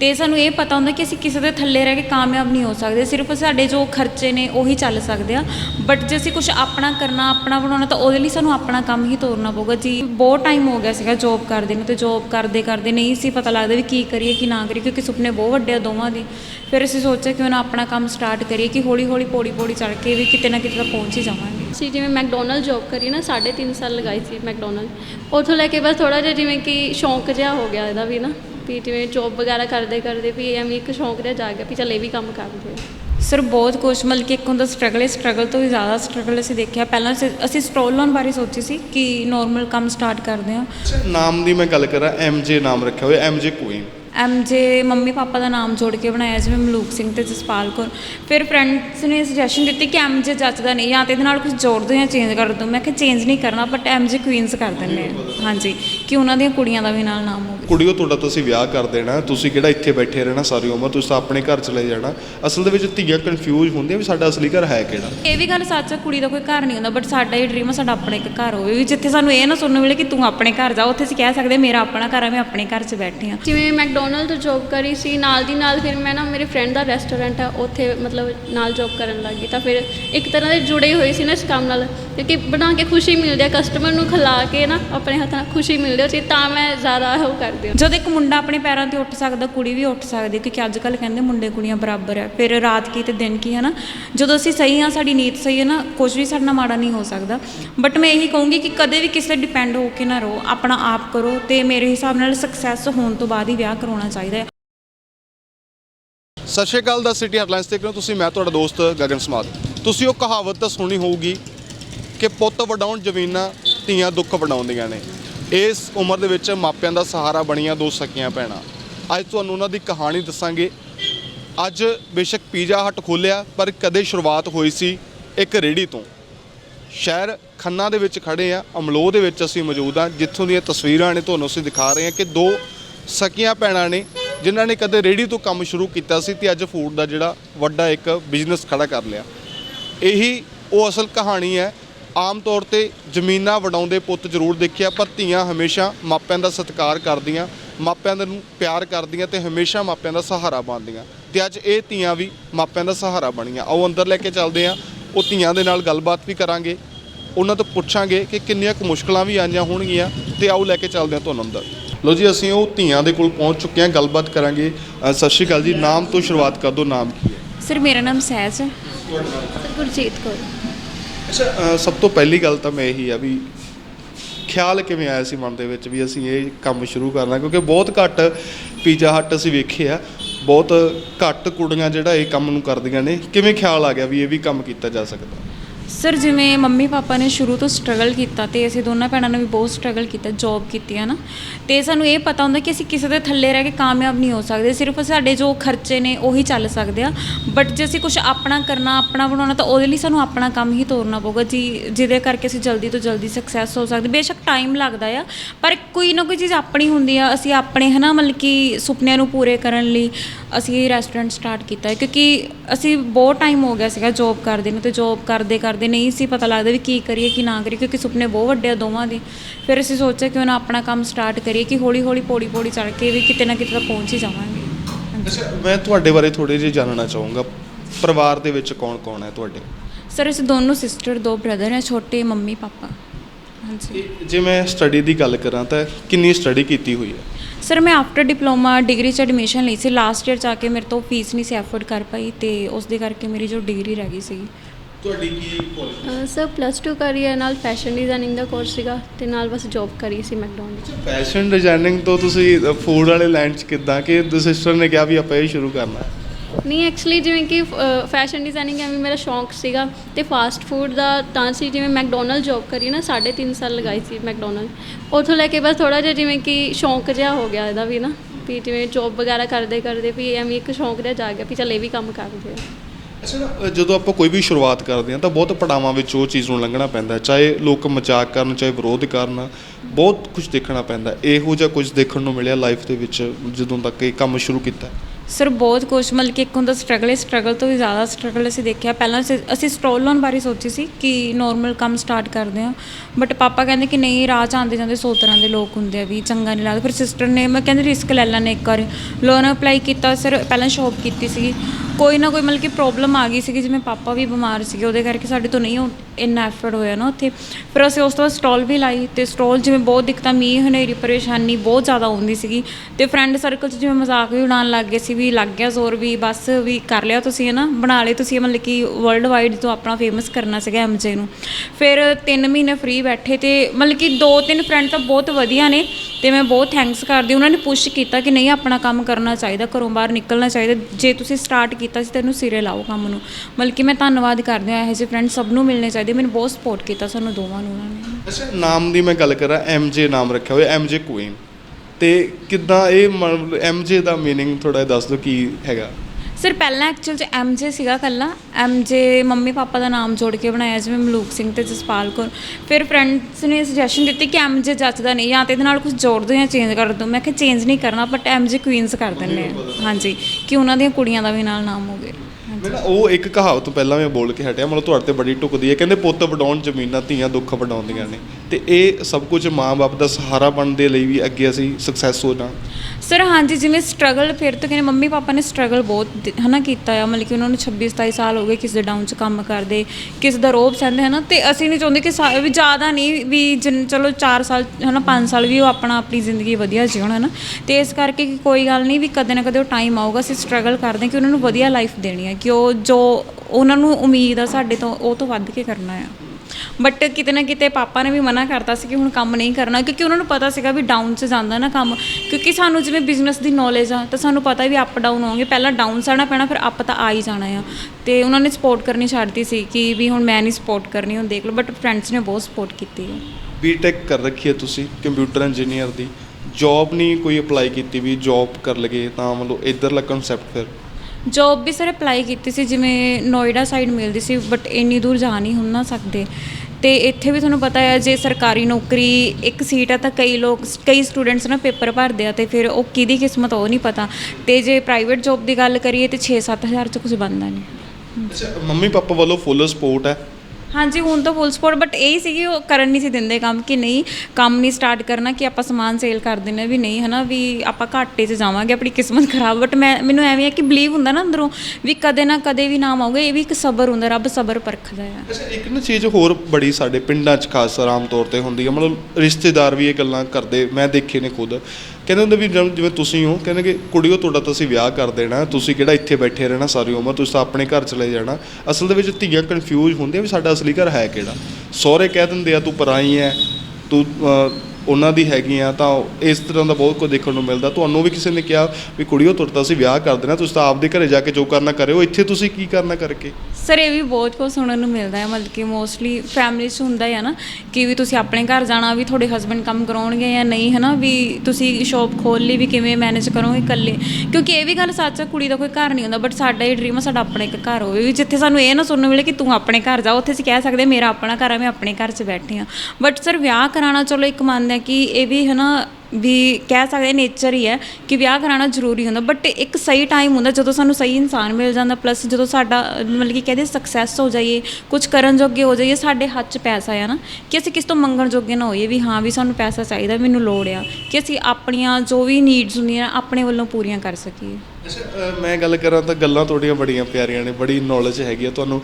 A: ਤੇ ਸਾਨੂੰ ਇਹ ਪਤਾ ਹੁੰਦਾ ਕਿ ਅਸੀਂ ਕਿਸੇ ਦੇ ਥੱਲੇ ਰਹਿ ਕੇ ਕਾਮਯਾਬ ਨਹੀਂ ਹੋ ਸਕਦੇ, ਸਿਰਫ ਸਾਡੇ ਜੋ ਖਰਚੇ ਨੇ ਉਹੀ ਚੱਲ ਸਕਦੇ ਆ। ਬਟ ਜੇ ਅਸੀਂ ਕੁਝ ਆਪਣਾ ਕਰਨਾ, ਆਪਣਾ ਬਣਾਉਣਾ, ਤਾਂ ਉਹਦੇ ਲਈ ਸਾਨੂੰ ਆਪਣਾ ਕੰਮ ਹੀ ਤੋਰਨਾ ਪਊਗਾ। ਜੀ, ਬਹੁਤ ਟਾਈਮ ਹੋ ਗਿਆ ਸੀਗਾ ਜੌਬ ਕਰਦੇ ਨੂੰ ਤੇ ਜੌਬ ਕਰਦੇ ਕਰਦੇ ਨਹੀਂ ਸੀ ਪਤਾ ਲੱਗਦਾ ਵੀ ਕੀ ਕਰੀਏ, ਕੀ ਨਾ ਕਰੀਏ, ਕਿਉਂਕਿ ਸੁਪਨੇ ਬਹੁਤ ਵੱਡੇ ਆ ਦੋਵਾਂ ਦੇ। ਫਿਰ ਅਸੀਂ ਸੋਚਿਆ ਕਿ ਉਹਨਾਂ ਆਪਣਾ ਕੰਮ ਸਟਾਰਟ ਕਰੀਏ ਕਿ ਹੌਲੀ ਹੌਲੀ ਪੌੜੀ ਪੌੜੀ ਚੜ੍ਹ ਕੇ ਵੀ ਕਿਤੇ ਨਾ ਕਿਤੇ ਤਾਂ ਪਹੁੰਚ ਹੀ ਜਾਵਾਂਗੇ।
B: ਅਸੀਂ ਜਿਵੇਂ ਮੈਕਡੋਨਲਡ ਜੌਬ ਕਰੀ ਨਾ 3.5 ਸਾਲ ਲਗਾਈ ਸੀ ਮੈਕਡੋਨਲਡ ਉੱਥੋਂ ਲੈ ਕੇ ਬਸ ਥੋੜਾ ਜਿਹਾ ਜਿਵੇਂ ਕਿ ਸ਼ੌਂਕ ਜਿਹਾ ਹੋ ਗਿਆ ਇਹਦਾ ਵੀ ਨਾ ਵੀ ਜਿਵੇਂ ਜੌਬ ਵਗੈਰਾ ਕਰਦੇ ਕਰਦੇ ਵੀ ਐਵੇਂ ਇੱਕ ਸ਼ੌਂਕ ਜਿਹਾ ਜਾ ਗਿਆ ਵੀ ਚੱਲ ਇਹ ਵੀ ਕੰਮ ਕਰਦੇ ਆ
A: ਸਰ ਬਹੁਤ ਕੁਛ ਮਤਲਬ ਕਿ ਇੱਕ ਹੁੰਦਾ ਸਟਰਗਲ ਹੈ ਸਟਰਗਲ ਤੋਂ ਵੀ ਜ਼ਿਆਦਾ ਸਟਰਗਲ ਅਸੀਂ ਦੇਖਿਆ। ਪਹਿਲਾਂ ਅਸੀਂ- ਅਸੀਂ ਸਟੋਲ ਲਾਉਣ ਬਾਰੇ ਸੋਚੀ ਸੀ ਕਿ ਨੋਰਮਲ ਕੰਮ ਸਟਾਰਟ ਕਰਦੇ ਹਾਂ।
C: ਨਾਮ ਦੀ ਮੈਂ ਗੱਲ ਕਰਾਂ ਐਮਜੇ ਨਾਮ ਰੱਖਿਆ ਹੋਇਆ MJ queen
A: M J mummy papa ਦਾ ਨਾਮ ਜੋੜ ਕੇ ਬਣਾਇਆ ਜਿਵੇਂ ਮਲੂਕ ਸਿੰਘ ਤੇ ਜਸਪਾਲ ਕੌਰ। ਫਿਰ ਫਰੈਂਡਸ ਨੇ ਸੁਜੈਸ਼ਨ ਦਿੱਤੀ ਕਿ ਐਮ ਜੇ ਜੱਚਦਾ ਨਹੀਂ ਜਾਂ ਤੇ ਇਹਦੇ ਨਾਲ ਕੁਝ ਜੋੜ ਦਿਓ ਜਾਂ ਚੇਂਜ ਕਰ ਦਿਓ। ਮੈਂ ਕਿਹਾ ਚੇਂਜ ਨਹੀਂ ਕਰਨਾ ਬਟ ਐਮ ਜੇ ਕੁਈਨਸ ਕਰ ਦਿੰਦੇ ਹਾਂ ਹਾਂਜੀ ਕਿ ਉਹਨਾਂ ਦੀਆਂ ਕੁੜੀਆਂ ਦਾ ਵੀ ਨਾਲ ਨਾਮ ਹੋਵੇ।
C: ਕੁੜੀਓ ਤੁਹਾਡਾ ਤੁਸੀਂ ਵਿਆਹ ਕਰ ਦੇਣਾ ਤੁਸੀਂ ਕਿਹੜਾ ਇੱਥੇ ਬੈਠੇ ਰਹਿਣਾ ਸਾਰੀ ਉਮਰ ਤੁਸੀਂ ਤਾਂ ਆਪਣੇ ਘਰ ਚਲੇ ਜਾਣਾ। ਅਸਲ ਦੇ ਵਿੱਚ ਧੀਆਂ ਕਨਫਿਊਜ਼ ਹੁੰਦੀਆਂ ਵੀ ਸਾਡਾ ਅਸਲੀ ਘਰ ਹੈ ਕਿਹੜਾ।
A: ਇਹ ਵੀ ਗੱਲ ਸੱਚ ਹੈ ਕੁੜੀ ਦਾ ਕੋਈ ਘਰ ਨਹੀਂ ਹੁੰਦਾ ਬਟ ਸਾਡਾ ਇਹ ਡ੍ਰੀਮ ਹੈ ਸਾਡਾ ਆਪਣਾ ਇੱਕ ਘਰ ਹੋਵੇ। ਵੀ ਜਿੱਥੇ ਸਾਨੂੰ ਇਹ ਨਾ ਸੁਣਨ ਮਿਲੇ ਕਿ ਤੂੰ ਆਪਣੇ ਘਰ ਜਾ ਉੱਥੇ ਅਸੀਂ ਕਹਿ ਸਕਦੇ ਮੇਰਾ ਆਪਣਾ ਘਰ ਹੈ ਮੈਂ ਆਪਣੇ ਘਰ 'ਚ ਬੈਠੇ ਹਾਂ।
B: ਜਿਵੇਂ ਮੈਕਡੋਨਲਡ ਜੌਬ ਕਰੀ ਸੀ, ਨਾਲ ਦੀ ਨਾਲ ਫਿਰ ਮੈਂ ਨਾ ਮੇਰੇ ਫਰੈਂਡ ਦਾ ਰੈਸਟੋਰੈਂਟ ਆ, ਉੱਥੇ ਮਤਲਬ ਨਾਲ ਜੌਬ ਕਰਨ ਲੱਗ ਗਈ। ਤਾਂ ਫਿਰ ਇੱਕ ਤਰ੍ਹਾਂ ਦੇ ਜੁੜੇ ਹੋਏ ਸੀ ਨਾ ਇਸ ਕੰਮ ਨਾਲ, ਕਿਉਂਕਿ ਬਣਾ ਕੇ ਖੁਸ਼ੀ ਮਿਲਦੀ ਆ ਕਸਟਮਰ ਨੂੰ ਖਿਲਾ ਕੇ ਨਾ ਆਪਣੇ ਹੱਥਾਂ ਨਾਲ ਖੁਸ਼ੀ ਮਿਲਦੀ ਸੀ, ਤਾਂ ਮੈਂ ਜ਼ਿਆਦਾ ਉਹ ਕਰਦੀ ਹਾਂ
A: ਜਦੋਂ ਇੱਕ ਮੁੰਡਾ ਆਪਣੇ ਪੈਰਾਂ ਤੇ ਉੱਠ ਸਕਦਾ, ਕੁੜੀ ਵੀ ਉੱਠ ਸਕਦੀ ਕਿਉਂਕਿ ਅੱਜ ਕੱਲ ਕਹਿੰਦੇ ਮੁੰਡੇ ਕੁੜੀਆਂ ਬਰਾਬਰ ਹੈ ਫਿਰ ਰਾਤ ਕੀ ਤੇ ਦਿਨ ਕੀ ਹੈ ਨਾ ਜਦੋਂ ਅਸੀਂ ਸਹੀ ਹਾਂ, ਸਾਡੀ ਨੀਤ ਸਹੀ ਹੈ ਨਾ ਕੁਝ ਵੀ ਸਾਡੇ ਨਾਲ ਮਾੜਾ ਨਹੀਂ ਹੋ ਸਕਦਾ। ਬਟ ਮੈਂ ਇਹੀ ਕਹੂੰਗੀ ਕਿ ਕਦੇ ਵੀ ਕਿਸੇ ਤੇ ਡਿਪੈਂਡ ਹੋ ਕੇ ਨਾ ਰਹੋ, ਆਪਣਾ ਆਪ ਕਰੋ ਤੇ ਮੇਰੇ ਹਿਸਾਬ ਨਾਲ ਸਕਸੈਸ ਹੋਣ ਤੋਂ ਬਾਅਦ ਹੀ ਵਿਆਹ ਕਰਾਉਣਾ ਚਾਹੀਦਾ ਹੈ
C: ਸਤਿ ਸ਼੍ਰੀ ਅਕਾਲ ਦਾ ਸਿਟੀ ਹੈਡਲਾਈਨਸ ਦੇਖ ਰਹੇ ਹੋ ਤੁਸੀਂ, ਮੈਂ ਤੁਹਾਡਾ ਦੋਸਤ ਗਗਨ ਸਮਾਦ। ਤੁਸੀਂ ਉਹ ਕਹਾਵਤ ਤਾਂ ਸੁਣੀ ਹੋਊਗੀ ਕਿ ਪੁੱਤ ਵਡਾਉਣ ਜ਼ਮੀਨਾਂ, ਧੀਆਂ ਦੁੱਖ ਵਡਾਉਂਦੀਆਂ ਨੇ। ਇਸ ਉਮਰ ਦੇ ਵਿੱਚ ਮਾਪਿਆਂ ਦਾ ਸਹਾਰਾ ਬਣੀਆਂ ਦੋ ਸਕੀਆਂ ਭੈਣਾਂ। ਅੱਜ ਤੁਹਾਨੂੰ ਉਹਨਾਂ ਦੀ ਕਹਾਣੀ ਦੱਸਾਂਗੇ। ਅੱਜ ਬੇਸ਼ੱਕ ਪੀਜ਼ਾ ਹਟ ਖੋਲਿਆ ਪਰ ਕਦੇ ਸ਼ੁਰੂਆਤ ਹੋਈ ਸੀ ਇੱਕ ਰੇੜੀ ਤੋਂ। ਸ਼ਹਿਰ ਖੰਨਾ ਦੇ ਵਿੱਚ ਖੜੇ ਆ ਅਮਲੋਹ ਦੇ ਵਿੱਚ ਅਸੀਂ ਮੌਜੂਦ ਆ ਜਿੱਥੋਂ ਦੀਆਂ ਤਸਵੀਰਾਂ ਨੇ ਤੁਹਾਨੂੰ ਅਸੀਂ ਦਿਖਾ ਰਹੇ ਹਾਂ ਕਿ ਦੋ ਸਕੀਆਂ ਭੈਣਾਂ ਨੇ, ਜਿਨ੍ਹਾਂ ਨੇ ਕਦੇ ਰੇੜੀ ਤੋਂ ਕੰਮ ਸ਼ੁਰੂ ਕੀਤਾ ਸੀ ਤੇ ਅੱਜ ਫੂਡ ਦਾ ਜਿਹੜਾ ਵੱਡਾ ਇੱਕ ਬਿਜ਼ਨਸ ਖੜਾ ਕਰ ਲਿਆ। ਇਹੀ ਉਹ ਅਸਲ ਕਹਾਣੀ ਹੈ। ਆਮ ਤੌਰ ਤੇ ਜ਼ਮੀਨਾਂ ਵਡਾਉਂਦੇ ਪੁੱਤ ਜ਼ਰੂਰ ਦੇਖਿਆ, ਪਰ ਧੀਆਂ ਹਮੇਸ਼ਾ ਮਾਪਿਆਂ ਦਾ ਸਤਿਕਾਰ ਕਰਦੀਆਂ, ਮਾਪਿਆਂ ਦੇ ਨੂੰ ਪਿਆਰ ਕਰਦੀਆਂ ਤੇ ਹਮੇਸ਼ਾ ਮਾਪਿਆਂ ਦਾ ਸਹਾਰਾ ਬਣਦੀਆਂ। ਤੇ ਅੱਜ ਇਹ ਧੀਆਂ ਵੀ ਮਾਪਿਆਂ ਦਾ ਸਹਾਰਾ ਬਣੀਆਂ। ਆਓ ਅੰਦਰ ਲੈ ਕੇ ਚੱਲਦੇ ਹਾਂ। ਉਹ ਧੀਆਂ ਦੇ ਨਾਲ ਗੱਲਬਾਤ ਵੀ ਕਰਾਂਗੇ। ਉਹਨਾਂ ਤੋਂ ਪੁੱਛਾਂਗੇ ਕਿ ਕਿੰਨੀਆਂ ਕੁ ਮੁਸ਼ਕਲਾਂ ਵੀ ਆਈਆਂ ਹੋਣਗੀਆਂ। ਤੇ ਆਓ ਲੈ ਕੇ ਚੱਲਦੇ ਹਾਂ ਤੁਹਾਨੂੰ ਅੰਦਰ। ਲੋ ਜੀ ਅਸੀਂ ਉਹ ਧੀਆਂ ਦੇ ਕੋਲ ਪਹੁੰਚ ਚੁੱਕੇ ਹਾਂ ਗੱਲਬਾਤ ਕਰਾਂਗੇ। ਅ, ਸਤਿ ਸ਼੍ਰੀ ਅਕਾਲ ਜੀ ਨਾਮ ਤੋਂ ਸ਼ੁਰੂਆਤ ਕਰ ਦਿਓ ਨਾਮ ਕੀ ਹੈ?
A: ਸਰ ਮੇਰਾ ਨਾਮ ਸਹਿਜ ਹੈ।
B: ਗੁਰਜੀਤ ਕੌਰ।
C: ਅੱਛਾ ਅ, ਸਭ ਤੋਂ ਪਹਿਲੀ ਗੱਲ ਤਾਂ ਮੈਂ ਇਹੀ ਆ ਵੀ ਖਿਆਲ ਕਿਵੇਂ ਆਇਆ ਸੀ ਮਨ ਦੇ ਵਿੱਚ ਵੀ ਅਸੀਂ ਇਹ ਕੰਮ ਸ਼ੁਰੂ ਕਰਨਾ ਕਿਉਂਕਿ ਬਹੁਤ ਘੱਟ ਪੀਜ਼ਾ ਹੱਟ ਅਸੀਂ ਵੇਖੇ ਆ ਬਹੁਤ ਘੱਟ ਕੁੜੀਆਂ ਜਿਹੜਾ ਇਹ ਕੰਮ ਨੂੰ ਕਰਦੀਆਂ ਨੇ। ਕਿਵੇਂ ਖਿਆਲ ਆ ਗਿਆ ਵੀ ਇਹ ਵੀ ਕੰਮ ਕੀਤਾ ਜਾ ਸਕਦਾ?
A: ਸਰ ਜਿਵੇਂ ਮੰਮੀ ਪਾਪਾ ਨੇ ਸ਼ੁਰੂ ਤੋਂ ਸਟਰਗਲ ਕੀਤਾ ਤੇ ਅਸੀਂ ਦੋਨਾਂ ਭੈਣਾਂ ਨੇ ਵੀ ਬਹੁਤ ਸਟਰਗਲ ਕੀਤਾ ਜੌਬ ਕੀਤੀ ਹੈ ਨਾ ਤੇ ਸਾਨੂੰ ਇਹ ਪਤਾ ਹੁੰਦਾ ਕਿ ਅਸੀਂ ਕਿਸੇ ਦੇ ਥੱਲੇ ਰਹਿ ਕੇ ਕਾਮਯਾਬ ਨਹੀਂ ਹੋ ਸਕਦੇ, ਸਿਰਫ ਸਾਡੇ ਜੋ ਖਰਚੇ ਨੇ ਉਹੀ ਚੱਲ ਸਕਦੇ ਆ। ਬਟ ਜੇ ਅਸੀਂ ਕੁਝ ਆਪਣਾ ਕਰਨਾ, ਆਪਣਾ ਬਣਾਉਣਾ, ਤਾਂ ਉਹਦੇ ਲਈ ਸਾਨੂੰ ਆਪਣਾ ਕੰਮ ਹੀ ਤੋਰਨਾ ਪਊਗਾ, ਜੀ, ਜਿਹਦੇ ਕਰਕੇ ਅਸੀਂ ਜਲਦੀ ਤੋਂ ਜਲਦੀ ਸਕਸੈਸ ਹੋ ਸਕਦੇ। ਬੇਸ਼ੱਕ ਟਾਈਮ ਲੱਗਦਾ ਆ, ਪਰ ਕੋਈ ਨਾ ਕੋਈ ਚੀਜ਼ ਆਪਣੀ ਹੁੰਦੀ ਆ, ਅਸੀਂ ਆਪਣੇ, ਹਨਾ, ਮਤਲਬ ਕਿ ਸੁਪਨਿਆਂ ਨੂੰ ਪੂਰੇ ਕਰਨ ਲਈ ਅਸੀਂ ਰੈਸਟੋਰੈਂਟ ਸਟਾਰਟ ਕੀਤਾ ਹੈ। ਕਿਉਂਕਿ ਅਸੀਂ ਬਹੁਤ ਟਾਈਮ ਹੋ ਗਿਆ ਸੀਗਾ ਜੌਬ ਕਰਦੇ ਨੂੰ ਤੇ ਜੌਬ ਕਰਦੇ ਕਰਦੇ ਨਹੀਂ ਸੀ ਪਤਾ ਲੱਗਦਾ ਵੀ ਕੀ ਕਰੀਏ ਕੀ ਨਾ ਕਰੀਏ ਕਿਉਂਕਿ ਸੁਪਨੇ ਬਹੁਤ ਵੱਡੇ ਆ ਦੋਵਾਂ ਦੇ। ਫਿਰ ਅਸੀਂ ਸੋਚਿਆ ਕਿ ਉਹਨਾਂ ਆਪਣਾ ਕੰਮ ਸਟਾਰਟ ਕਰੀਏ ਕਿ ਹੌਲੀ ਹੌਲੀ ਪੌੜੀ ਪੌੜੀ ਚੜ੍ਹ ਕੇ ਵੀ ਕਿਤੇ ਨਾ ਕਿਤੇ ਤਾਂ ਪਹੁੰਚ ਹੀ ਜਾਵਾਂਗੇ।
C: ਅੱਛਾ ਮੈਂ ਤੁਹਾਡੇ ਬਾਰੇ ਥੋੜੇ ਜਿਹਾ ਜਾਣਨਾ ਚਾਹੂੰਗਾ। ਪਰਿਵਾਰ ਦੇ ਵਿੱਚ ਕੌਣ ਕੌਣ ਹੈ ਤੁਹਾਡੇ?
A: ਸਰ ਅਸੀਂ ਦੋਨੋਂ ਸਿਸਟਰ ਦੋ ਬ੍ਰਦਰ ਆ ਛੋਟੇ ਮੰਮੀ ਪਾਪਾ। ਹਾਂਜੀ।
C: ਜੇ ਮੈਂ ਸਟੱਡੀ ਦੀ ਗੱਲ ਕਰਾਂ ਤਾਂ ਕਿੰਨੀ ਸਟੱਡੀ ਕੀਤੀ ਹੋਈ ਹੈ?
A: ਸਰ ਮੈਂ ਆਫਟਰ ਡਿਪਲੋਮਾ ਡਿਗਰੀ 'ਚ ਐਡਮਿਸ਼ਨ ਲਈ ਸੀ। ਲਾਸਟ ਈਅਰ ਜਾ ਕੇ ਮੇਰੇ ਤੋਂ ਫੀਸ ਨਹੀਂ ਸੀ ਐਫੋਰਡ ਕਰ ਪਾਈ ਤੇ ਉਸ ਦੇ ਕਰਕੇ ਮੇਰੀ ਜੋ ਡਿਗਰੀ ਰਹਿ ਗਈ ਸੀ।
C: ਤੁਹਾਡੀ ਕੀ ਕੁਆਲੀਫਿਕੇਸ਼ਨ
B: ਸਰ ਪਲੱਸ 2 ਕਰੀ ਹੈ ਨਾਲ ਫੈਸ਼ਨ ਡਿਜ਼ਾਈਨਿੰਗ ਦਾ ਕੋਰਸ ਸੀਗਾ ਤੇ ਨਾਲ ਬਸ ਜੌਬ ਕਰੀ ਸੀ ਮੈਕਡੋਨਲਡ
C: ਫੈਸ਼ਨ ਡਿਜ਼ਾਈਨਿੰਗ ਤੋਂ ਤੁਸੀਂ ਫੂਡ ਵਾਲੇ ਲਾਈਨ 'ਚ ਕਿੱਦਾਂ ਕਿ ਸਿਸਟਰ ਨੇ ਕਿਹਾ ਵੀ ਆਪਾਂ ਇਹ ਸ਼ੁਰੂ ਕਰਨਾ ਹੈ?
B: ਨਹੀਂ ਐਕਚੁਅਲੀ ਜਿਵੇਂ ਕਿ ਫੈਸ਼ਨ ਡਿਜ਼ਾਈਨਿੰਗ ਐਵੇਂ ਮੇਰਾ ਸ਼ੌਂਕ ਸੀਗਾ ਤੇ ਫਾਸਟ ਫੂਡ ਦਾ ਤਾਂ ਸੀ ਜਿਵੇਂ ਮੈਕਡੋਨਲਡ ਜੌਬ ਕਰੀ ਨਾ 3.5 ਸਾਲ ਲਗਾਈ ਸੀ ਮੈਕਡੋਨਲਡ ਉੱਥੋਂ ਲੈ ਕੇ ਬਸ ਥੋੜਾ ਜਿਹਾ ਜਿਵੇਂ ਕਿ ਸ਼ੌਂਕ ਜਿਹਾ ਹੋ ਗਿਆ ਇਹਦਾ ਵੀ ਨਾ ਵੀ ਜਿਵੇਂ ਜੌਬ ਵਗੈਰਾ ਕਰਦੇ ਕਰਦੇ ਵੀ ਐਵੇਂ ਇੱਕ ਸ਼ੌਂਕ ਜਿਹਾ ਜਾ ਗਿਆ ਵੀ ਚੱਲ ਇਹ ਵੀ ਕੰਮ ਕਰਦੇ ਆ
C: ਅੱਛਾ ਜਦੋਂ ਆਪਾਂ ਕੋਈ ਵੀ ਸ਼ੁਰੂਆਤ ਕਰਦੇ ਹਾਂ ਤਾਂ ਬਹੁਤ ਪੜਾਵਾਂ ਵਿੱਚ ਉਹ ਚੀਜ਼ ਨੂੰ ਲੰਘਣਾ ਪੈਂਦਾ ਚਾਹੇ ਲੋਕ ਮਜ਼ਾਕ ਕਰਨ, ਚਾਹੇ ਵਿਰੋਧ ਕਰਨ, ਬਹੁਤ ਕੁਝ ਦੇਖਣਾ ਪੈਂਦਾ ਇਹੋ ਜਿਹਾ ਕੁਝ ਦੇਖਣ ਨੂੰ ਮਿਲਿਆ ਲਾਈਫ ਦੇ ਵਿੱਚ, ਜਦੋਂ ਤੱਕ ਇਹ ਕੰਮ ਸ਼ੁਰੂ ਕੀਤਾ
A: ਸਰ ਬਹੁਤ ਕੁਛ, ਮਤਲਬ ਕਿ ਇੱਕ ਹੁੰਦਾ ਸਟਰਗਲ ਹੈ ਸਟਰਗਲ ਤੋਂ ਵੀ ਜ਼ਿਆਦਾ ਸਟਰਗਲ ਅਸੀਂ ਦੇਖਿਆ। ਪਹਿਲਾਂ ਅਸੀਂ- ਅਸੀਂ ਸਟੋਲ ਲਾਉਣ ਬਾਰੇ ਸੋਚੀ ਸੀ ਕਿ ਨੋਰਮਲ ਕੰਮ ਸਟਾਰਟ ਕਰਦੇ ਹਾਂ। ਬਟ ਪਾਪਾ ਕਹਿੰਦੇ ਕਿ ਨਹੀਂ, ਰਾਹ 'ਚ ਆਉਂਦੇ ਜਾਂਦੇ ਸੌ ਤਰ੍ਹਾਂ ਦੇ ਲੋਕ ਹੁੰਦੇ ਆ ਵੀ, ਚੰਗਾ ਨਹੀਂ ਲੱਗਦਾ। ਫਿਰ ਸਿਸਟਰ ਨੇ, ਮੈਂ ਕਹਿੰਦੇ ਰਿਸਕ ਲੈ ਲੈਣੇ ਇੱਕ ਵਾਰ। ਲੋਨ ਅਪਲਾਈ ਕੀਤਾ ਸਰ ਪਹਿਲਾਂ ਸ਼ੌਪ ਕੀਤੀ ਸੀਗੀ। ਕੋਈ ਨਾ ਕੋਈ ਮਤਲਬ ਕਿ ਪ੍ਰੋਬਲਮ ਆ ਗਈ ਸੀਗੀ, ਜਿਵੇਂ ਪਾਪਾ ਵੀ ਬਿਮਾਰ ਸੀਗੇ, ਉਹਦੇ ਕਰਕੇ ਸਾਡੇ ਤੋਂ ਨਹੀਂ ਉਹ ਇੰਨਾ ਐਫਰਟ ਹੋਇਆ ਨਾ ਉੱਥੇ। ਫਿਰ ਅਸੀਂ ਉਸ ਤੋਂ ਬਾਅਦ ਸਟਾਲ ਵੀ ਲਾਈ ਤੇ ਸਟਾਲ ਜਿਵੇਂ ਬਹੁਤ ਦਿੱਕਤਾਂ, ਮੀਂਹ, ਹਨੇਰੀ, ਪਰੇਸ਼ਾਨੀ ਬਹੁਤ ਜ਼ਿਆਦਾ ਆਉਂਦੀ ਸੀਗੀ। ਤੇ ਫਰੈਂਡ ਸਰਕਲ 'ਚ ਜਿਵੇਂ ਮਜ਼ਾਕ ਵੀ ਉਡਾਉਣ ਲੱਗ ਗਏ ਸੀ ਵੀ ਲੱਗ ਗਿਆ ਜ਼ੋਰ ਵੀ, ਬਸ ਵੀ ਕਰ ਲਿਆ ਤੁਸੀਂ ਹੈ ਨਾ ਬਣਾ ਲਏ ਤੁਸੀਂ, ਮਤਲਬ ਕਿ ਵਰਲਡ ਵਾਈਡ ਤੋਂ ਆਪਣਾ ਫੇਮਸ ਕਰਨਾ ਸੀਗਾ ਐਮਜੇ ਨੂੰ। ਫਿਰ 3 ਮਹੀਨੇ ਫ੍ਰੀ ਬੈਠੇ ਤੇ ਮਤਲਬ ਕਿ ਦੋ ਤਿੰਨ ਫਰੈਂਡ ਤਾਂ ਬਹੁਤ ਵਧੀਆ ਨੇ ਤੇ ਮੈਂ ਬਹੁਤ ਥੈਂਕਸ ਕਰਦੀ, ਉਹਨਾਂ ਨੇ ਪੁਸ਼ ਕੀਤਾ ਕਿ ਨਹੀਂ, ਆਪਣਾ ਕੰਮ ਕਰਨਾ ਚਾਹੀਦਾ, ਘਰੋਂ ਬਾਹਰ ਨਿਕਲਣਾ ਚਾਹੀਦਾ। ਜੇ ਤੁਸੀਂ ਸਟਾਰਟ ਕੀਤਾ ਸੀ, ਤੈਨੂੰ ਸਿਰੇ ਲਾਓ ਕੰਮ ਨੂੰ। ਮਤਲਬ ਕਿ ਮੈਂ ਧੰਨਵਾਦ ਕਰਦੀ ਹਾਂ, ਇਹੋ ਜਿਹੇ ਫਰੈਂਡ ਸਭ ਨੂੰ ਮਿਲਣੇ ਚਾਹੀਦੇ। ਮੈਨੂੰ ਬਹੁਤ ਸਪੋਰਟ ਕੀਤਾ ਸਾਨੂੰ ਦੋਵਾਂ ਨੂੰ, ਉਹਨਾਂ ਨੇ।
C: ਅੱਛਾ, ਨਾਮ ਦੀ ਮੈਂ ਗੱਲ ਕਰਾਂ ਐਮਜੇ ਨਾਮ ਰੱਖਿਆ ਹੋਇਆ ਐਮਜੇ ਕੁਈਨ ਤੇ ਕਿੱਦਾਂ ਇਹ ਐਮਜੇ ਦਾ ਮੀਨਿੰਗ ਥੋੜਾ ਦੱਸ ਦਿਓ ਕੀ ਹੈਗਾ?
A: ਸਰ ਪਹਿਲਾਂ ਐਕਚੁਅਲ ਚ ਐਮਜੇ ਸੀਗਾ ਕੱਲਾ ਐਮਜੇ ਮੰਮੀ ਪਾਪਾ ਦਾ ਨਾਮ ਜੋੜ ਕੇ ਬਣਾਇਆ ਜਿਵੇਂ ਮਲੂਕ ਸਿੰਘ ਤੇ ਜਸਪਾਲ ਕੌਰ। ਫਿਰ ਫਰੈਂਡਸ ਨੇ ਸੁਜੈਸ਼ਨ ਦਿੱਤੀ ਕਿ ਐਮਜੇ ਜੱਚਦਾ ਨਹੀਂ ਜਾਂ ਤੇ ਇਹਦੇ ਨਾਲ ਕੁਝ ਜੋੜ ਦਿਓ ਜਾਂ ਚੇਂਜ ਕਰ ਦਿਓ ਮੈਂ ਕਿਹਾ ਚੇਂਜ ਨਹੀਂ ਕਰਨਾ ਬਟ ਐਮਜੇ ਕੁਈਨਸ ਕਰ ਦਿੰਦੇ ਆ। ਹਾਂਜੀ ਕਿ ਉਹਨਾਂ ਦੀਆਂ ਕੁੜੀਆਂ ਦਾ ਵੀ ਨਾਲ ਨਾਮ ਹੋਵੇ।
C: ਮੈਂ ਨਾ ਉਹ ਇੱਕ ਕਹਾਵਤ ਤੋਂ ਪਹਿਲਾਂ ਮੈਂ ਬੋਲ ਕੇ ਹਟਿਆ, ਮਤਲਬ ਤੁਹਾਡੇ ਤੇ ਬੜੀ ਟੁਕਦੀ ਹੈ। ਕਹਿੰਦੇ ਪੁੱਤ ਵਡਾਉਣ ਜ਼ਮੀਨਾਂ ਧੀਆਂ ਦੁੱਖ ਵਡਾਉਂਦੀਆਂ ਨੇ। ਤੇ ਇਹ ਸਭ ਕੁਝ ਮਾਂ-ਬਾਪ ਦਾ ਸਹਾਰਾ ਬਣਨ ਦੇ ਲਈ ਵੀ ਅੱਗੇ ਅਸੀਂ ਸਕਸੈਸ ਹੋ ਜਾਣਾ
A: ਸਰ ਹਾਂਜੀ, ਜਿਵੇਂ ਸਟਰਗਲ ਫਿਰ ਤੋਂ ਕਹਿੰਦੇ ਮੰਮੀ ਪਾਪਾ ਨੇ ਸਟਰਗਲ ਬਹੁਤ ਦ- ਹਨਾ, ਕੀਤਾ ਆ। ਮਤਲਬ ਕਿ ਉਹਨਾਂ ਨੂੰ 26 27 ਸਾਲ ਹੋ ਗਏ ਕਿਸੇ ਦੇ ਡਾਊਨ 'ਚ ਕੰਮ ਕਰਦੇ, ਕਿਸੇ ਦਾ ਰੋਬ ਸਹਿੰਦੇ, ਹਨਾ। ਤੇ ਅਸੀਂ ਨਹੀਂ ਚਾਹੁੰਦੇ ਕਿ ਸਾ- ਵੀ ਜ਼ਿਆਦਾ ਨਹੀਂ ਵੀ ਜਿੰਨ, ਚਲੋ 4 ਸਾਲ, ਹਨਾ 5 ਸਾਲ ਵੀ ਉਹ ਆਪਣਾ, ਆਪਣੀ ਜ਼ਿੰਦਗੀ ਵਧੀਆ ਜਿਉਣ, ਹਨਾ। ਤੇ ਇਸ ਕਰਕੇ ਕਿ ਕੋਈ ਗੱਲ ਨਹੀਂ ਵੀ ਕਦੇ ਨਾ ਕਦੇ ਉਹ ਟਾਈਮ ਆਊਗਾ, ਅਸੀਂ ਸਟਰਗਲ ਕਰਦੇ ਹਾਂ ਕਿ ਉਹਨਾਂ ਨੂੰ ਵਧੀਆ ਲਾਈਫ ਦੇਣੀ ਹੈ ਕਿ ਉਹ ਜੋ ਉਹਨਾਂ ਨੂੰ ਉਮੀਦ ਆ ਸਾਡੇ ਤੋਂ, ਉਹ ਤੋਂ ਵੱਧ ਕੇ ਕਰਨਾ ਆ। ਬਟ ਕਿਤੇ ਨਾ ਕਿਤੇ ਪਾਪਾ ਨੇ ਵੀ ਮਨਾ ਕਰਤਾ ਸੀ ਕਿ ਹੁਣ ਕੰਮ ਨਹੀਂ ਕਰਨਾ, ਕਿਉਂਕਿ ਉਹਨਾਂ ਨੂੰ ਪਤਾ ਸੀਗਾ ਵੀ ਡਾਊਨ 'ਚ ਜਾਂਦਾ ਨਾ ਕੰਮ। ਕਿਉਂਕਿ ਸਾਨੂੰ ਜਿਵੇਂ ਬਿਜ਼ਨਸ ਦੀ ਨੌਲੇਜ ਆ, ਤਾਂ ਸਾਨੂੰ ਪਤਾ ਵੀ ਅਪ ਡਾਊਨ ਹੋਣਗੇ। ਪਹਿਲਾਂ ਡਾਊਨ ਸਾਣਾ ਪੈਣਾ, ਫਿਰ ਅਪ ਤਾਂ ਆ ਹੀ ਜਾਣਾ ਆ। ਤੇ ਉਹਨਾਂ ਨੇ ਸਪੋਰਟ ਕਰਨੀ ਛੱਡਤੀ ਸੀ ਕਿ ਵੀ ਹੁਣ ਮੈਂ ਨਹੀਂ ਸਪੋਰਟ ਕਰਨੀ, ਹੁਣ ਦੇਖ ਲਓ। ਬਟ ਫਰੈਂਡਸ ਨੇ ਬਹੁਤ ਸਪੋਰਟ ਕੀਤੀ ਹੈ
C: ਬੀਟੈਕ ਕਰ ਰੱਖੀ ਹੈ ਤੁਸੀਂ ਕੰਪਿਊਟਰ ਇੰਜੀਨੀਅਰ ਦੀ। ਜੌਬ ਨਹੀਂ ਕੋਈ ਅਪਲਾਈ ਕੀਤੀ ਵੀ ਜੌਬ ਕਰ ਲਗੇ ਤਾਂ ਮਤਲਬ ਇਧਰਲਾ ਕਨਸੈਪਟ ਫਿਰ।
A: ਜੋਬ ਵੀ ਸਰ ਅਪਲਾਈ ਕੀਤੀ ਸੀ, ਜਿਵੇਂ ਨੋਇਡਾ ਸਾਈਡ ਮਿਲਦੀ ਸੀ ਬਟ ਇੰਨੀ ਦੂਰ ਜਾ ਨਹੀਂ ਹੁਣ ਨਾ ਸਕਦੇ। ਤੇ ਇੱਥੇ ਵੀ ਤੁਹਾਨੂੰ ਪਤਾ ਹੈ ਜੇ ਸਰਕਾਰੀ ਨੌਕਰੀ ਇੱਕ ਸੀਟ ਆ ਤਾਂ ਕਈ ਲੋਕ, ਕਈ ਸਟੂਡੈਂਟਸ ਨਾ ਪੇਪਰ ਭਰਦੇ ਆ ਤੇ ਫਿਰ ਉਹ ਕਿਹਦੀ ਕਿਸਮਤ ਉਹ ਨਹੀਂ ਪਤਾ। ਤੇ ਜੇ ਪ੍ਰਾਈਵੇਟ ਜੋਬ ਦੀ ਗੱਲ ਕਰੀਏ ਤੇ 6-7000 ਚ ਕੁਝ ਬਣਦਾ ਨਹੀਂ।
C: ਅੱਛਾ ਮੰਮੀ ਪਾਪਾ ਵੱਲੋਂ ਫੁੱਲ ਸਪੋਰਟ ਹੈ?
A: ਹਾਂਜੀ, ਹੁਣ ਤਾਂ ਫੁੱਲ ਸਪੋਰਟ ਬਟ ਇਹ ਸੀ ਕਿ ਉਹ ਕਰਨ ਨਹੀਂ ਸੀ ਦਿੰਦੇ ਕੰਮ ਕਿ ਨਹੀਂ, ਕੰਮ ਨਹੀਂ ਸਟਾਰਟ ਕਰਨਾ ਕਿ ਆਪਾਂ ਸਮਾਨ ਸੇਲ ਕਰ ਦਿੰਨੇ ਵੀ ਨਹੀਂ, ਹਨਾ, ਵੀ ਆਪਾਂ ਘਾਟੇ 'ਚ ਜਾਵਾਂਗੇ, ਆਪਣੀ ਕਿਸਮਤ ਖਰਾਬ ਬਟ ਮੈਂ, ਮੈਨੂੰ ਐਵੇਂ ਹੈ ਕਿ ਬਲੀਵ ਹੁੰਦਾ ਨਾ ਅੰਦਰੋਂ ਵੀ ਕਦੇ ਨਾ ਕਦੇ ਵੀ ਨਾਮ ਆਊਗਾ, ਇਹ ਵੀ ਇੱਕ ਸਬਰ ਹੁੰਦਾ, ਰੱਬ ਸਬਰ ਪਰਖਦਾ ਆ।
C: ਅੱਛਾ, ਇੱਕ ਨਾ ਚੀਜ਼ ਹੋਰ ਬੜੀ ਸਾਡੇ ਪਿੰਡਾਂ 'ਚ ਖਾਸ ਆਮ ਤੌਰ ਤੇ ਹੁੰਦੀ ਹੈ ਮਤਲਬ ਰਿਸ਼ਤੇਦਾਰ ਵੀ ਇਹ ਗੱਲਾਂ ਕਰਦੇ, ਮੈਂ ਦੇਖੇ ਨੇ ਖੁਦ। ਕਹਿੰਦੇ ਹੁੰਦੇ ਵੀ ਜਿਵੇਂ ਜਿਵੇਂ ਤੁਸੀਂ ਹੋ, ਕਹਿੰਦੇ ਕਿ ਕੁੜੀਓ, ਤੁਹਾਡਾ ਤਾਂ ਅਸੀਂ ਵਿਆਹ ਕਰ ਦੇਣਾ, ਤੁਸੀਂ ਕਿਹੜਾ ਇੱਥੇ ਬੈਠੇ ਰਹਿਣਾ, ਸਾਰੀ ਉਮਰ ਤੁਸੀਂ ਤਾਂ ਆਪਣੇ ਘਰ ਚਲੇ ਜਾਣਾ। ਅਸਲ ਦੇ ਵਿੱਚ ਧੀਆਂ ਕਨਫਿਊਜ਼ ਹੁੰਦੀਆਂ ਵੀ ਸਾਡਾ ਅਸਲੀ ਘਰ ਹੈ ਕਿਹੜਾ? ਸਹੁਰੇ ਕਹਿ ਦਿੰਦੇ ਆ ਤੂੰ ਪਰਾਈ ਹੈ ਤੂੰ ਉਹਨਾਂ ਦੀ ਹੈਗੀ ਆ ਤਾਂ ਇਸ ਤਰ੍ਹਾਂ ਦਾ ਬਹੁਤ ਕੁਝ ਦੇਖਣ ਨੂੰ ਮਿਲਦਾ। ਤੁਹਾਨੂੰ ਵੀ ਕਿਸੇ ਨੇ ਕਿਹਾ ਵੀ ਕੁੜੀਓ ਤੁਹਾਡਾ ਤਾਂ ਵਿਆਹ ਕਰ ਦੇਣਾ, ਤੁਸੀਂ ਤਾਂ ਆਪਦੇ ਘਰੇ ਜਾ ਕੇ ਜੋ ਕਰਨਾ ਕਰਿਓ, ਇੱਥੇ ਤੁਸੀਂ ਕੀ ਕਰਨਾ ਕਰਕੇ?
A: ਸਰ ਇਹ ਵੀ ਬਹੁਤ ਕੁਝ ਸੁਣਨ ਨੂੰ ਮਿਲਦਾ ਹੈ, ਮਤਲਬ ਕਿ ਮੋਸਟਲੀ ਫੈਮਿਲੀ 'ਚ ਹੁੰਦਾ ਹੀ ਨਾ, ਕਿ ਵੀ ਤੁਸੀਂ ਆਪਣੇ ਘਰ ਜਾਣਾ, ਵੀ ਤੁਹਾਡੇ ਹਸਬੰਡ ਕੰਮ ਕਰਾਉਣਗੇ ਜਾਂ ਨਹੀਂ, ਹਨਾ? ਵੀ ਤੁਸੀਂ ਸ਼ੌਪ ਖੋਲ ਲਈ, ਵੀ ਕਿਵੇਂ ਮੈਨੇਜ ਕਰੋਗੇ ਇਕੱਲੇ? ਕਿਉਂਕਿ ਇਹ ਵੀ ਗੱਲ ਸੱਚ ਹੈ ਕੁੜੀ ਦਾ ਕੋਈ ਘਰ ਨਹੀਂ ਹੁੰਦਾ ਬਟ ਸਾਡਾ ਇਹ ਡ੍ਰੀਮ ਆ, ਸਾਡਾ ਆਪਣਾ ਇੱਕ ਘਰ ਹੋਵੇ। ਵੀ ਜਿੱਥੇ ਸਾਨੂੰ ਇਹ ਨਾ ਸੁਣਨ ਨੂੰ ਮਿਲੇ ਕਿ ਤੂੰ ਆਪਣੇ ਘਰ ਜਾ, ਉੱਥੇ ਅਸੀਂ ਕਹਿ ਸਕਦੇ ਮੇਰਾ ਆਪਣਾ ਘਰ ਹੈ ਮੈਂ ਆਪਣੇ ਘਰ 'ਚ ਬੈਠੀ ਹਾਂ। ਬਟ ਸਰ ਵਿਆਹ ਕਰਾਉਣਾ, ਚਲੋ ਇੱਕ ਮੰਨਦੇ ਹਾਂ ਕਿ ਇਹ ਵੀ ਹਨਾ ਵੀ ਕਹਿ ਸਕਦੇ ਨੇਚਰ ਹੀ ਹੈ ਕਿ ਵਿਆਹ ਕਰਾਉਣਾ ਜ਼ਰੂਰੀ ਹੁੰਦਾ ਬਟ ਇੱਕ ਸਹੀ ਟਾਈਮ ਹੁੰਦਾ ਜਦੋਂ ਸਾਨੂੰ ਸਹੀ ਇਨਸਾਨ ਮਿਲ ਜਾਂਦਾ ਪਲੱਸ ਜਦੋਂ ਸਾਡਾ ਮਤਲਬ ਕਿ ਕਹਿੰਦੇ ਸਕਸੈਸ ਹੋ ਜਾਈਏ ਕੁਝ ਕਰਨ ਜੋਗੇ ਹੋ ਜਾਈਏ, ਸਾਡੇ ਹੱਥ 'ਚ ਪੈਸਾ ਆ ਨਾ, ਕਿ ਅਸੀਂ ਕਿਸ ਤੋਂ ਮੰਗਣ ਜੋਗੇ ਨਾ ਹੋਈਏ ਵੀ ਹਾਂ ਵੀ ਸਾਨੂੰ ਪੈਸਾ ਚਾਹੀਦਾ, ਮੈਨੂੰ ਲੋੜ ਆ, ਕਿ ਅਸੀਂ ਆਪਣੀਆਂ ਜੋ ਵੀ ਨੀਡਸ ਹੁੰਦੀਆਂ ਆਪਣੇ ਵੱਲੋਂ ਪੂਰੀਆਂ ਕਰ ਸਕੀਏ।
C: ਮੈਂ ਗੱਲ ਕਰਾਂ ਤਾਂ ਗੱਲਾਂ ਤੁਹਾਡੀਆਂ ਬੜੀਆਂ ਪਿਆਰੀਆਂ ਨੇ ਬੜੀ ਨੌਲੇਜ ਹੈਗੀ ਆ ਤੁਹਾਨੂੰ।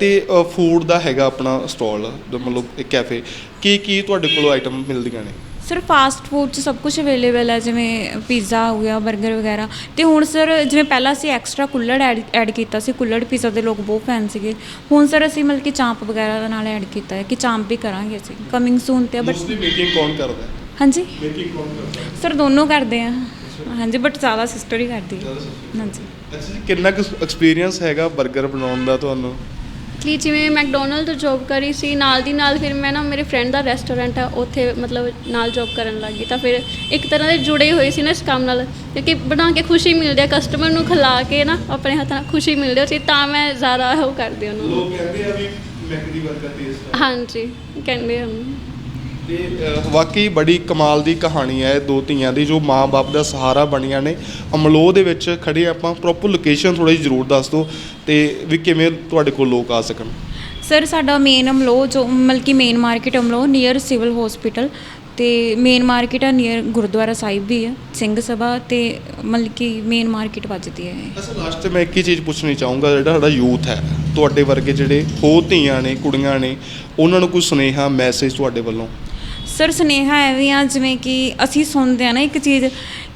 C: ਤੇ ਫੂਡ ਦਾ ਹੈਗਾ ਆਪਣਾ ਸਟਾਲ ਮਤਲਬ ਇੱਕ ਕੈਫੇ ਕੀ ਕੀ ਤੁਹਾਡੇ ਕੋਲ ਆਈਟਮ ਮਿਲਦੀਆਂ ਨੇ?
A: ਸਰ ਫਾਸਟ ਫੂਡ 'ਚ ਸਭ ਕੁਝ ਅਵੇਲੇਬਲ ਹੈ ਜਿਵੇਂ ਪੀਜ਼ਾ ਹੋ ਗਿਆ 버ਗਰ ਵਗੈਰਾ। ਤੇ ਹੁਣ ਸਰ ਜਿਵੇਂ ਪਹਿਲਾਂ ਅਸੀਂ ਐਕਸਟਰਾ ਕੁੱਲੜ ਐਡ ਕੀਤਾ ਸੀ ਕੁੱਲੜ ਪੀਜ਼ਾ ਦੇ ਲੋਕ ਬਹੁਤ ਫੈਨ ਸੀਗੇ। ਹੁਣ ਸਰ ਅਸੀਂ ਮਤਲਬ ਕਿ ਚਾਂਪ ਵਗੈਰਾ ਦਾ ਨਾਲ ਐਡ ਕੀਤਾ ਹੈ ਕਿ ਚਾਂਪ ਵੀ ਕਰਾਂਗੇ ਅਸੀਂ ਕਮਿੰਗ ਸੂਨ ਤੇ ਬਟ
C: ਮੋਸਟਲੀ ਮੇਕਿੰਗ ਕੌਣ ਕਰਦਾ? ਹੈ
A: ਹਾਂਜੀ।
C: ਮੇਕਿੰਗ ਕੌਣ ਕਰਦਾ?
A: ਸਰ ਦੋਨੋਂ ਕਰਦੇ ਆ। ਹਾਂਜੀ ਬਟ ਜ਼ਿਆਦਾ ਸਿਸਟਰ ਹੀ ਕਰਦੀ ਹੈ। ਹਾਂਜੀ।
C: ਅੱਛਾ ਜੀ ਕਿੰਨਾ ਕੁ ਐਕਸਪੀਰੀਅੰਸ ਹੈਗਾ 버ਗਰ ਬਣਾਉਣ ਦਾ ਤੁਹਾਨੂੰ?
B: ਕਿ ਜਿਵੇਂ ਮੈਕਡੋਨਲਡ ਤੋਂ ਜੌਬ ਕਰੀ ਸੀ ਨਾਲ ਦੀ ਨਾਲ ਫਿਰ ਮੈਂ ਨਾ ਮੇਰੇ ਫਰੈਂਡ ਦਾ ਰੈਸਟੋਰੈਂਟ ਆ ਉੱਥੇ ਮਤਲਬ ਨਾਲ ਜੌਬ ਕਰਨ ਲੱਗੀ ਤਾਂ ਫਿਰ ਇੱਕ ਤਰ੍ਹਾਂ ਦੇ ਜੁੜੇ ਹੋਏ ਸੀ ਨਾ ਇਸ ਕੰਮ ਨਾਲ ਕਿਉਂਕਿ ਬਣਾ ਕੇ ਖੁਸ਼ੀ ਮਿਲਦੀ ਆ ਕਸਟਮਰ ਨੂੰ ਖਿਲਾ ਕੇ ਨਾ ਆਪਣੇ ਹੱਥਾਂ ਨਾਲ ਖੁਸ਼ੀ ਮਿਲਦੀ ਸੀ ਤਾਂ ਮੈਂ ਜ਼ਿਆਦਾ ਉਹ ਕਰਦੀ ਉਹਨੂੰ
C: ਲੋਕ ਕਹਿੰਦੇ ਆ ਵੀ ਮੈਕਡੀ 버ਗਰ ਟੇਸਟ
B: ਹਾਂਜੀ ਕਹਿੰਦੇ ਹਨ
C: ਵਾਕਈ ਬੜੀ ਕਮਾਲ ਦੀ ਕਹਾਣੀ ਹੈ ਇਹ ਦੋ ਧੀਆਂ ਦੀ ਜੋ ਮਾਂ-ਬਾਪ ਦਾ ਸਹਾਰਾ ਬਣੀਆਂ ਨੇ। ਅਮਲੋ ਦੇ ਵਿੱਚ ਖੜੇ ਆਪਾਂ ਪ੍ਰੋਪਰ ਲੋਕੇਸ਼ਨ ਥੋੜੀ ਜਿਹੀ ਜ਼ਰੂਰ ਦੱਸ ਦਿਓ ਤੇ ਵੀ ਕਿਵੇਂ ਤੁਹਾਡੇ ਕੋਲ ਲੋਕ ਆ ਸਕਣ।
A: ਸਰ ਸਾਡਾ ਮੇਨ ਅਮਲੋ ਜੋ ਮਤਲਬ ਕਿ main market Amloh near civil hospital ਤੇ ਮੇਨ ਮਾਰਕੀਟ ਆ ਨੀਅਰ ਗੁਰਦੁਆਰਾ ਸਾਹਿਬ ਵੀ ਹੈ ਸਿੰਘ ਸਭਾ ਤੇ ਮਤਲਬ ਕਿ ਮੇਨ ਮਾਰਕੀਟ ਵੱਜਦੀ ਹੈ।
C: ਅਸਲ ਲਾਸਟ ਤੇ ਮੈਂ ਇੱਕ ਹੀ ਚੀਜ਼ ਪੁੱਛਣੀ ਚਾਹੂੰਗਾ ਜਿਹੜਾ ਸਾਡਾ ਯੂਥ ਹੈ ਤੁਹਾਡੇ ਵਰਗੇ ਜਿਹੜੇ ਹੋਰ ਧੀਆਂ ਨੇ ਕੁੜੀਆਂ ਨੇ ਉਹਨਾਂ ਨੂੰ ਕੋਈ ਸੁਨੇਹਾ ਮੈਸੇਜ ਤੁਹਾਡੇ ਵੱਲੋਂ?
A: ਸਰ ਸੁਨੇਹਾ ਐਵੇਂ ਆ ਜਿਵੇਂ ਕਿ ਅਸੀਂ ਸੁਣਦੇ ਆ ਨਾ ਇੱਕ ਚੀਜ਼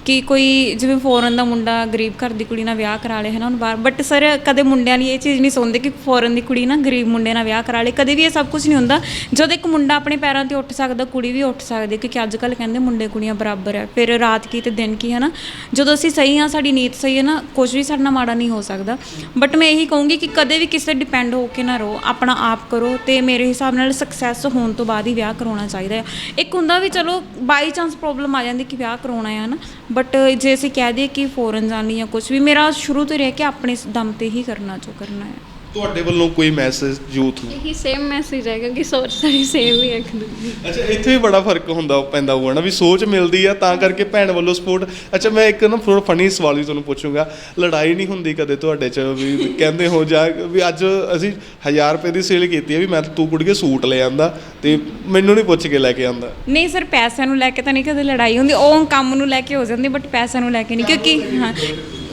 A: ਕਿ ਕੋਈ ਜਿਵੇਂ ਫੋਰਨ ਦਾ ਮੁੰਡਾ ਗਰੀਬ ਘਰ ਦੀ ਕੁੜੀ ਨਾਲ ਵਿਆਹ ਕਰਾ ਲੇ ਹੈ ਨਾ ਉਹਨੂੰ ਬਾਹਰ। ਬਟ ਸਰ ਕਦੇ ਮੁੰਡਿਆਂ ਲਈ ਇਹ ਚੀਜ਼ ਨਹੀਂ ਸੁਣਦੇ ਕਿ ਫੋਰਨ ਦੀ ਕੁੜੀ ਨਾ ਗਰੀਬ ਮੁੰਡੇ ਨਾਲ ਵਿਆਹ ਕਰਾ ਲੇ। ਕਦੇ ਵੀ ਇਹ ਸਭ ਕੁਝ ਨਹੀਂ ਹੁੰਦਾ। ਜਦੋਂ ਇੱਕ ਮੁੰਡਾ ਆਪਣੇ ਪੈਰਾਂ ਤੇ ਉੱਠ ਸਕਦਾ, ਕੁੜੀ ਵੀ ਉੱਠ ਸਕਦੀ ਕਿਉਂਕਿ ਅੱਜ ਕੱਲ ਕਹਿੰਦੇ ਮੁੰਡੇ ਕੁੜੀਆਂ ਬਰਾਬਰ ਹੈ। ਫਿਰ ਰਾਤ ਕੀ ਤੇ ਦਿਨ ਕੀ ਹੈ ਨਾ ਜਦੋਂ ਅਸੀਂ ਸਹੀ ਹਾਂ, ਸਾਡੀ ਨੀਤ ਸਹੀ ਹੈ ਨਾ ਕੁਝ ਵੀ ਸਾਡੇ ਨਾਲ ਮਾੜਾ ਨਹੀਂ ਹੋ ਸਕਦਾ। ਬਟ ਮੈਂ ਇਹੀ ਕਹੂੰਗੀ ਕਿ ਕਦੇ ਵੀ ਕਿਸੇ ਡਿਪੈਂਡ ਹੋ ਕੇ ਨਾ ਰਹੋ। ਆਪਣਾ ਆਪ ਕਰੋ ਤੇ ਮੇਰੇ ਹਿਸਾਬ ਨਾਲ ਸਕਸੈਸ ਹੋਣ ਤੋਂ ਬਾਅਦ ਹੀ ਵਿਆਹ ਕਰਾਉਣਾ ਚਾਹੀਦਾ ਹੈ। ਇੱਕ ਹੁੰਦਾ ਵੀ ਚਲੋ ਬਾਈ ਚਾਂਸ ਪ੍ਰੋਬਲਮ ਆ ਜਾਂਦੀ ਕਿ ਵਿਆਹ ਕਰਾਉਣਾ ਹੈ ਨਾ ਬਟ uh, ਜੇ ਅਸੀਂ ਕਹਿ ਦਈਏ ਕਿ ਫੋਰਨ ਜਾਣੀ ਜਾਂ ਕੁਝ ਵੀ, ਮੇਰਾ ਸ਼ੁਰੂ ਤੋਂ ਹੀ ਰਿਹਾ ਕਿ ਆਪਣੇ ਦਮ ਤੇ ਹੀ ਕਰਨਾ, ਜੋ ਕਰਨਾ ਹੈ।
C: ਤੁਹਾਡੇ ਵੱਲੋਂ ਕੋਈ ਮੈਸੇਜ ਯੂਥ ਨੂੰ?
B: ਇਹੀ ਸੇਮ ਮੈਸੇਜ ਹੈ ਕਿਉਂਕਿ ਸੋਚ ਸਾਡੀ ਸੇਮ ਹੀ ਹੈ ਇੱਕ ਦੂਜੀ ਦੀ।
C: ਅੱਛਾ ਇੱਥੇ ਵੀ ਬੜਾ ਫ਼ਰਕ ਹੁੰਦਾ ਪੈਂਦਾ ਹੋਊਗਾ ਨਾ ਵੀ ਸੋਚ ਮਿਲਦੀ ਆ ਤਾਂ ਕਰਕੇ ਭੈਣ ਵੱਲੋਂ ਸਪੋਰਟ ਅੱਛਾ ਮੈਂ ਇੱਕ ਨਾ ਥੋੜਾ ਫਨੀ ਸਵਾਲ ਵੀ ਤੁਹਾਨੂੰ ਪੁੱਛੂੰਗਾ। ਲੜਾਈ ਨਹੀਂ ਹੁੰਦੀ ਕਦੇ ਤੁਹਾਡੇ ਚ ਵੀ ਕਹਿੰਦੇ ਹੋ ਜਾ ਵੀ ਅੱਜ ਅਸੀਂ 1000 ਰੁਪਏ ਦੀ ਸੇਲ ਕੀਤੀ ਹੈ ਵੀ ਮੈਂ ਤੂੰ ਕੁੜੀਏ ਸੂਟ ਲੈ ਆਂਦਾ ਤੇ ਮੈਨੂੰ ਨਹੀਂ ਪੁੱਛ ਕੇ ਲੈ ਕੇ ਆਂਦਾ।
A: ਨਹੀਂ ਸਰ ਪੈਸਿਆਂ ਨੂੰ ਲੈ ਕੇ ਤਾਂ ਨਹੀਂ ਕਦੇ ਲੜਾਈ ਹੁੰਦੀ ਉਹ ਕੰਮ ਨੂੰ ਲੈ ਕੇ ਹੋ ਜਾਂਦੀ ਬਟ ਪੈਸਿਆਂ ਨੂੰ ਲੈ ਕੇ ਨਹੀਂ ਕਿਉਂਕਿ ਹਾਂ।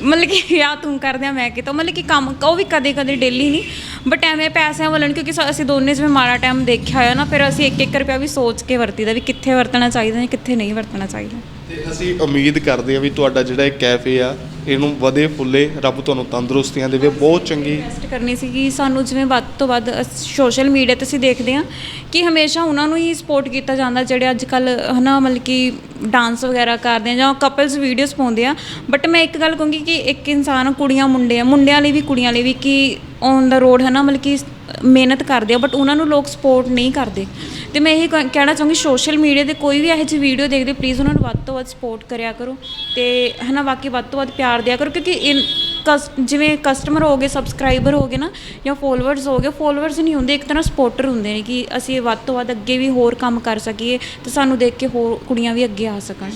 A: ਮਤਲਬ ਕਿ ਵਿਆਹ ਤੂੰ ਕਰਦਿਆਂ ਮੈਂ ਕਿਤੋਂ। ਮਤਲਬ ਕਿ ਕੰਮ ਉਹ ਵੀ ਕਦੇ ਕਦੇ ਡੇਲੀ ਨਹੀਂ। ਬਟ ਐਵੇਂ ਪੈਸਿਆਂ ਵੱਲੋਂ ਨੀ, ਕਿਉਂਕਿ ਸ- ਅਸੀਂ ਦੋਨੇ ਜਿਵੇਂ ਮਾੜਾ ਟਾਈਮ ਦੇਖਿਆ ਹੋਇਆ ਨਾ ਫਿਰ ਅਸੀਂ ਇੱਕ ਇੱਕ ਰੁਪਿਆ ਵੀ ਸੋਚ ਕੇ ਵਰਤੀਦਾ ਵੀ ਕਿੱਥੇ ਵਰਤਣਾ ਚਾਹੀਦਾ ਜਾਂ ਕਿੱਥੇ ਨਹੀਂ ਵਰਤਣਾ ਚਾਹੀਦਾ।
C: ਤੇ ਅਸੀਂ ਉਮੀਦ ਕਰਦੇ ਹਾਂ ਵੀ ਤੁਹਾਡਾ ਜਿਹੜਾ ਇਹ ਕੈਫੇ ਆ, ਇਹਨੂੰ ਵਧੇ ਫੁੱਲੇ, ਰੱਬ ਤੁਹਾਨੂੰ ਤੰਦਰੁਸਤੀਆਂ ਦੇਵੇ। ਬਹੁਤ ਚੰਗੀ
A: ਰਿਕਵੈਸਟ ਕਰਨੀ ਸੀ ਕਿ ਸਾਨੂੰ ਜਿਵੇਂ ਵੱਧ ਤੋਂ ਵੱਧ ਸੋਸ਼ਲ ਮੀਡੀਆ ਤੇ ਅਸੀਂ ਦੇਖਦੇ ਹਾਂ ਕਿ ਹਮੇਸ਼ਾ ਉਹਨਾਂ ਨੂੰ ਹੀ ਸਪੋਰਟ ਕੀਤਾ ਜਾਂਦਾ ਜਿਹੜੇ ਅੱਜ ਕੱਲ ਹਨਾ, ਮਤਲਬ ਕਿ ਡਾਂਸ ਵਗੈਰਾ ਕਰਦੇ ਆ ਜਾਂ ਕਪਲਸ ਵੀਡੀਓਜ਼ ਪਾਉਂਦੇ ਆ। ਬਟ ਮੈਂ ਇੱਕ ਗੱਲ ਕਹੂੰਗੀ ਕਿ ਇੱਕ ਇਨਸਾਨ ਕੁੜੀਆਂ, ਮੁੰਡੇ ਆ, ਮੁੰਡਿਆਂ ਲਈ ਵੀ ਕੁੜੀਆਂ ਲਈ ਵੀ ਕਿ ਔਨ ਦਾ ਰੋਡ ਹਨਾ, ਮਤਲਬ ਕਿ ਮਿਹਨਤ ਕਰਦੇ ਆ ਬਟ ਉਹਨਾਂ ਨੂੰ ਲੋਕ ਸਪੋਰਟ ਨਹੀਂ ਕਰਦੇ। ਤੇ ਮੈਂ ਇਹ ਕਹਿ- ਕਹਿਣਾ ਚਾਹੂੰਗੀ ਸੋਸ਼ਲ ਮੀਡੀਆ ਤੇ ਕੋਈ ਵੀ ਇਹੋ ਜਿਹੀ ਵੀਡੀਓ ਦੇਖਦੇ ਪਲੀਜ਼ ਉਹਨਾਂ ਨੂੰ ਵੱਧ ਤੋਂ ਵੱਧ ਸਪੋਰਟ ਕਰਿਆ ਕਰੋ। ਤੇ ਹਨਾ, ਬਾਕੀ ਵੱਧ ਤੋਂ ਵੱਧ ਪਿਆਰ ਦਿਆ ਕਰੋ, ਕਿਉਂਕਿ ਇਨ ਕਸ ਜਿਵੇਂ ਕਸਟਮਰ ਹੋ ਗਏ ਸਬਸਕ੍ਰਾਈਬਰ ਹੋ ਗਏ ਨਾ, ਜਾਂ ਫੋਲੋਅਰਸ ਹੋ ਗਏ ਫੋਲੋਅਰਸ ਨਹੀਂ ਹੁੰਦੇ, ਇੱਕ ਤਰ੍ਹਾਂ ਸਪੋਰਟਰ ਹੁੰਦੇ ਨੇ ਕਿ ਅਸੀਂ ਵੱਧ ਤੋਂ ਵੱਧ ਅੱਗੇ ਵੀ ਹੋਰ ਕੰਮ ਕਰ ਸਕੀਏ, ਤੇ ਸਾਨੂੰ ਦੇਖ ਕੇ ਹੋਰ ਕੁੜੀਆਂ ਵੀ ਅੱਗੇ ਆ ਸਕਣ।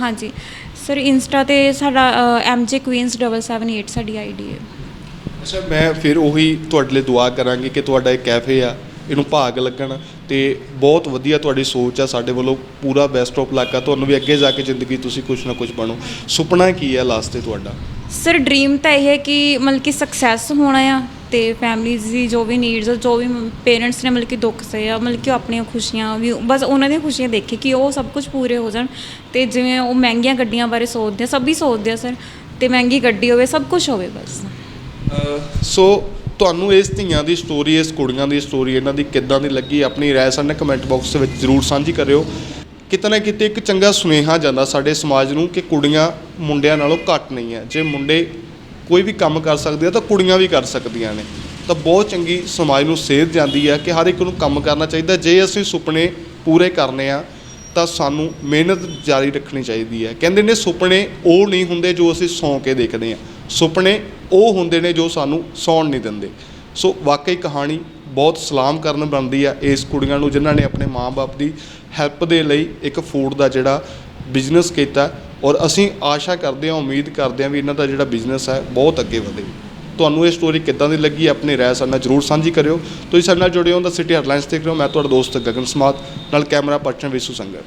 A: ਹਾਂਜੀ। ਸਰ ਇੰਸਟਾ ਤੇ ਸਾਡਾ mjqueens7778 ਸਾਡੀ ਆਈਡੀ ਹੈ।
C: ਅੱਛਾ, ਮੈਂ ਫਿਰ ਉਹੀ ਤੁਹਾਡੇ ਲਈ ਦੁਆ ਕਰਾਂਗੀ ਕਿ ਤੁਹਾਡਾ ਇਹ ਕੈਫੇ ਆ, ਇਹਨੂੰ ਭਾਗ ਲੱਗਣ ਤੇ ਬਹੁਤ ਵਧੀਆ ਤੁਹਾਡੀ ਸੋਚ ਆ, ਸਾਡੇ ਵੱਲੋਂ ਪੂਰਾ ਬੈਸਟ ਆਫ ਲੱਕ ਆ, ਤੁਹਾਨੂੰ ਵੀ ਅੱਗੇ ਜਾ ਕੇ ਜ਼ਿੰਦਗੀ ਤੁਸੀਂ ਕੁਝ ਨਾ ਕੁਝ ਬਣੋ। ਸੁਪਨਾ ਕੀ ਆ ਲਾਸਟ ਤੇ ਤੁਹਾਡਾ?
A: ਸਰ ਡ੍ਰੀਮ ਤਾਂ ਇਹ ਹੈ ਕਿ ਮਤਲਬ ਕਿ ਸਕਸੈਸ ਹੋਣਾ ਆ ਤੇ ਫੈਮਲੀਜ਼ ਦੀ ਜੋ ਵੀ ਨੀਡਸ ਜੋ ਵੀ ਪੇਰੈਂਟਸ ਨੇ ਮਤਲਬ ਕਿ ਦੁੱਖ ਸਹੇ ਮਤਲਬ ਕਿ ਉਹ ਆਪਣੀਆਂ ਖੁਸ਼ੀਆਂ ਵੀ, ਬਸ ਉਹਨਾਂ ਦੀਆਂ ਖੁਸ਼ੀਆਂ ਦੇਖੇ ਕਿ ਉਹ ਸਭ ਕੁਝ ਪੂਰੇ ਹੋ ਜਾਣ ਤੇ ਜਿਵੇਂ ਉਹ ਮਹਿੰਗੀਆਂ ਗੱਡੀਆਂ ਬਾਰੇ ਸੋਚਦੇ ਆ, ਸਭ ਹੀ ਸੋਚਦੇ ਆ ਸਰ ਤੇ ਮਹਿੰਗੀ ਗੱਡੀ ਹੋਵੇ, ਸਭ ਕੁਝ ਹੋਵੇ ਬਸ।
C: ਸੋ ਤੁਹਾਨੂੰ ਇਸ ਧੀਆਂ ਦੀ ਸਟੋਰੀ ਇਸ ਕੁੜੀਆਂ ਦੀ ਸਟੋਰੀ ਇਹਨਾਂ ਦੀ ਕਿੱਦਾਂ ਦੀ ਲੱਗੀ, ਆਪਣੀ ਰਾਏ ਸਾਡੇ ਨਾਲ ਕਮੈਂਟ ਬਾਕਸ ਦੇ ਵਿੱਚ ਜ਼ਰੂਰ ਸਾਂਝੀ ਕਰਿਓ। ਕਿਤੇ ਨਾ ਕਿਤੇ ਇੱਕ ਚੰਗਾ ਸੁਨੇਹਾ ਜਾਂਦਾ ਸਾਡੇ ਸਮਾਜ ਨੂੰ ਕਿ ਕੁੜੀਆਂ ਮੁੰਡਿਆਂ ਨਾਲੋਂ ਘੱਟ ਨਹੀਂ ਹੈ। ਜੇ ਮੁੰਡੇ ਕੋਈ ਵੀ ਕੰਮ ਕਰ ਸਕਦੇ ਆ ਤਾਂ ਕੁੜੀਆਂ ਵੀ ਕਰ ਸਕਦੀਆਂ ਨੇ। ਤਾਂ ਬਹੁਤ ਚੰਗੀ ਸਮਾਜ ਨੂੰ ਸੇਧ ਜਾਂਦੀ ਹੈ ਕਿ ਹਰ ਇੱਕ ਨੂੰ ਕੰਮ ਕਰਨਾ ਚਾਹੀਦਾ। ਜੇ ਅਸੀਂ ਸੁਪਨੇ ਪੂਰੇ ਕਰਨੇ ਆ, ਤਾਂ ਸਾਨੂੰ ਮਿਹਨਤ ਜਾਰੀ ਰੱਖਣੀ ਚਾਹੀਦੀ ਹੈ। ਕਹਿੰਦੇ ਨੇ ਸੁਪਨੇ ਉਹ ਨਹੀਂ ਹੁੰਦੇ ਜੋ ਅਸੀਂ ਸੌਂ ਕੇ ਦੇਖਦੇ ਹਾਂ। ਸੁਪਨੇ ਉਹ ਹੁੰਦੇ ਨੇ ਜੋ ਸਾਨੂੰ ਸੌਣ ਨਹੀਂ ਦਿੰਦੇ। ਸੋ ਵਾਕਈ ਕਹਾਣੀ ਬਹੁਤ ਸਲਾਮ ਕਰਨ ਬਣਦੀ ਆ ਇਸ ਕੁੜੀਆਂ ਨੂੰ ਜਿਨ੍ਹਾਂ ਨੇ ਆਪਣੇ ਮਾਂ ਬਾਪ ਦੀ ਹੈਲਪ ਦੇ ਲਈ ਇੱਕ ਫੂਡ ਦਾ ਜਿਹੜਾ ਬਿਜ਼ਨਸ ਕੀਤਾ। ਔਰ ਅਸੀਂ ਆਸ਼ਾ ਕਰਦੇ ਹਾਂ, ਉਮੀਦ ਕਰਦੇ ਹਾਂ ਵੀ ਇਹਨਾਂ ਦਾ ਜਿਹੜਾ ਬਿਜ਼ਨਸ ਹੈ ਬਹੁਤ ਅੱਗੇ ਵਧੇ। ਤੁਹਾਨੂੰ ਇਹ ਸਟੋਰੀ ਕਿੱਦਾਂ ਦੀ ਲੱਗੀ? ਆਪਣੀ ਰਾਏ ਸਾਡੇ ਨਾਲ ਜਰੂਰ ਸਾਂਝੀ ਕਰਿਓ। ਤੁਸੀਂ ਸਾਡੇ ਨਾਲ ਜੁੜੇ ਹੋ ਤਾਂ ਸਿਟੀ ਹੈਡਲਾਈਨਸ ਦੇਖ ਰਹੇ ਹੋ। ਮੈਂ ਤੁਹਾਡਾ ਦੋਸਤ ਗਗਨ ਸਮਾਤ ਨਾਲ ਕੈਮਰਾ ਪਰਚਨ ਵਿਸ਼ੂ ਸੰਗਰ